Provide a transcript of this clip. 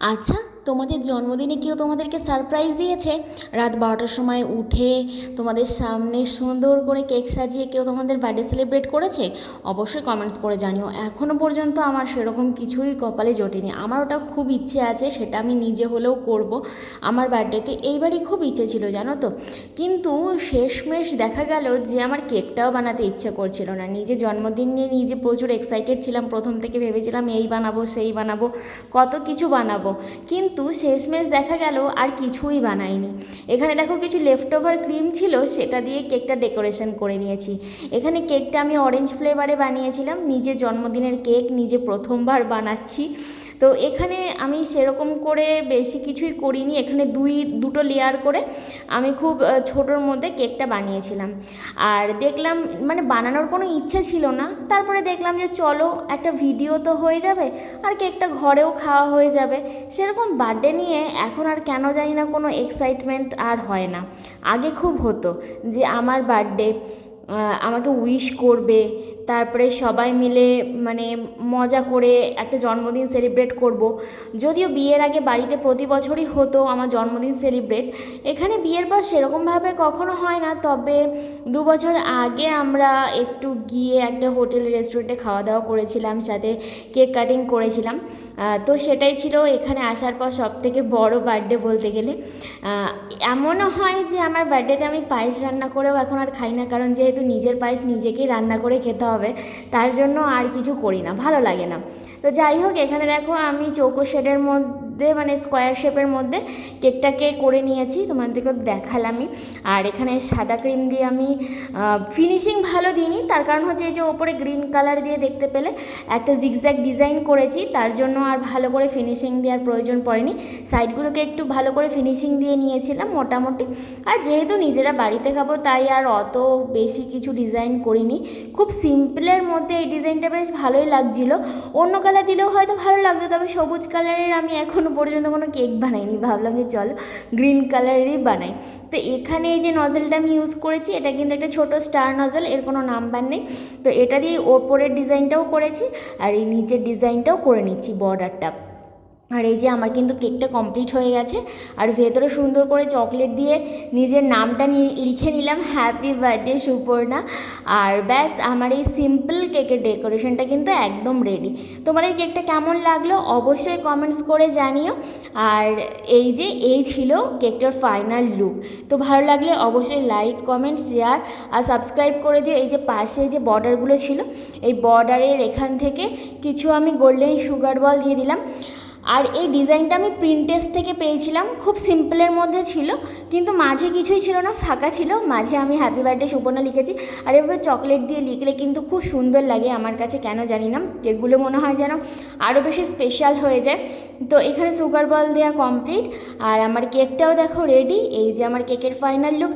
আচ্ছা তোমাদের জন্মদিনে কেউ তোমাদেরকে সারপ্রাইজ দিয়েছে? রাত বারোটার সময় উঠে তোমাদের সামনে সুন্দর করে কেক সাজিয়ে কেউ তোমাদের বার্থডে সেলিব্রেট করেছে? অবশ্যই কমেন্টস করে জানিও। এখনও পর্যন্ত আমার সেরকম কিছুই কপালে জোটেনি। আমার ওটা খুব ইচ্ছে আছে, সেটা আমি নিজে হলেও করব। আমার বার্থডেতে এইবারই খুব ইচ্ছে ছিল, জানো তো? কিন্তু শেষমেশ দেখা গেল যে আমার কেকটাও বানাতে ইচ্ছে করছিল না। নিজে জন্মদিন নিয়ে নিজে প্রচুর এক্সাইটেড ছিলাম। প্রথম থেকে ভেবেছিলাম, এই বানাবো, সেই বানাবো, কত কিছু বানাবো। কিন্তু শেষমেশ দেখা গেল আর কিছুই বানাইনি এখানে দেখো কিছু লেফট ওভার ক্রিম ছিল, সেটা দিয়ে কেকটা ডেকোরেশন করে নিয়েছি। এখানে কেকটা আমি অরেঞ্জ ফ্লেভারে বানিয়েছিলাম, নিজে জন্মদিনের কেক, নিজে প্রথমবার বানাচ্ছি। তো এখানে আমি সেরকম করে বেশি কিছুই করিনি, এখানে দুই, দুটো লেয়ার করে আমি খুব ছোটোর মধ্যে কেকটা বানিয়েছিলাম। আর দেখলাম মানে বানানোর কোনো ইচ্ছা ছিল না, তারপরে দেখলাম যে চলো, একটা ভিডিও তো হয়ে যাবে, আর কেকটা ঘরেও খাওয়া হয়ে যাবে, সেরকম বার্থডে নিয়ে এখন আর কেন জানি না কোনো এক্সাইটমেন্ট আর হয় না। আগে খুব হতো যে আমার বার্থডে আমাকে উইশ করবে। তারপরে সবাই মিলে মানে মজা করে একটা জন্মদিন সেলিব্রেট করব। যদিও বিয়ের আগে বাড়িতে প্রতি বছরই হতো আমার জন্মদিন সেলিব্রেট এখানে বিয়ের পর সেরকমভাবে কখনো হয় না, তবে দু বছর আগে আমরা একটু গিয়ে একটা হোটেল রেস্টুরেন্টে খাওয়া দাওয়া করেছিলাম, সাথে কেক কাটিং করেছিলাম। তো সেটাই ছিল এখানে আসার পর সব থেকে বড় বার্থডে বলতে গেলে। এমনও হয় যে আমার বার্থডেতে আমি পায়েস রান্না করেও এখন আর খাই না, কারণ যেহেতু নিজের পায়েস নিজেকেই রান্না করে খেতে হবে, তার জন্য আর কিছু করি না, ভালো লাগে না। তো যাই হোক, এখানে দেখো আমি চৌকো শেডের মধ্যে মানে স্কোয়ার শেপের মধ্যে কেকটাকে করে নিয়েছি তোমাদেরকে দেখালামই। আর এখানে সাদা ক্রিম দিয়ে আমি ফিনিশিং ভালো দিইনি, তার কারণ হচ্ছে এই যে ওপরে গ্রিন কালার দিয়ে দেখতে পেলে একটা জিগজ্যাগ ডিজাইন করেছি, তার জন্য আর ভালো করে ফিনিশিং দেওয়ার প্রয়োজন পড়েনি। সাইডগুলোকে একটু ভালো করে ফিনিশিং দিয়ে নিয়েছিলাম মোটামুটি। আর যেহেতু নিজেরা বাড়িতে খাব, তাই আর অত বেশি কিছু ডিজাইন করিনি। খুব সিম্পলের মধ্যে এই ডিজাইনটা বেশ ভালোই লাগছিল। অন্য কালার দিলেও হয়তো ভালো লাগতো, তবে সবুজ কালারের আমি এখনও পর্যন্ত কোনো কেক বানাইনি। ভাবলাম যে চলো গ্রিন কালারেরই বানাই। তো এখানে এই যে নজেলটা আমি ইউজ করেছি, এটা কিন্তু একটা ছোট স্টার নজেল এর কোনো নাম্বার নেই। তো এটা দিয়ে ওপরের ডিজাইনটাও করেছি, আর এই নিচের ডিজাইনটাও করে নিচ্ছি বর্ডারটা আর এই যে আমার কিন্তু কেকটা কমপ্লিট হয়ে গেছে। আর ভেতরে সুন্দর করে চকলেট দিয়ে নিজের নামটা লিখে নিলাম হ্যাপি বার্থডে সুপর্ণা। আর ব্যাস, আমার এই সিম্পল কেকের ডেকোরেশনটা কিন্তু একদম রেডি তোমাদের কেকটা কেমন লাগল অবশ্যই কমেন্টস করে জানিও। আর এই যে, এই ছিল কেকটার ফাইনাল লুক তো ভালো লাগলে অবশ্যই লাইক কমেন্ট শেয়ার আর সাবস্ক্রাইব করে দিও। এই যে পাশে যে বর্ডারগুলো ছিল, এই বর্ডারের এখান থেকে কিছু আমি গোল্ডেন সুগার বল দিয়ে দিলাম। আর এই ডিজাইনটা আমি প্রিন্টেস থেকে পেয়েছিলাম, খুব সিম্পলের মধ্যে ছিল, কিন্তু মাঝে কিছুই ছিল না, ফাঁকা ছিল। মাঝে আমি হ্যাপি বার্থডে সুপর্ণা লিখেছি, আর এভাবে চকলেট দিয়ে লিখলে কিন্তু খুব সুন্দর লাগে আমার কাছে, কেন জানি না। যেগুলো মনে হয় যেন আরও বেশি স্পেশাল হয়ে যায়। তো এখানে সুগার বল দেওয়া কমপ্লিট আর আমার কেকটাও দেখো রেডি এই যে আমার কেকের ফাইনাল লুক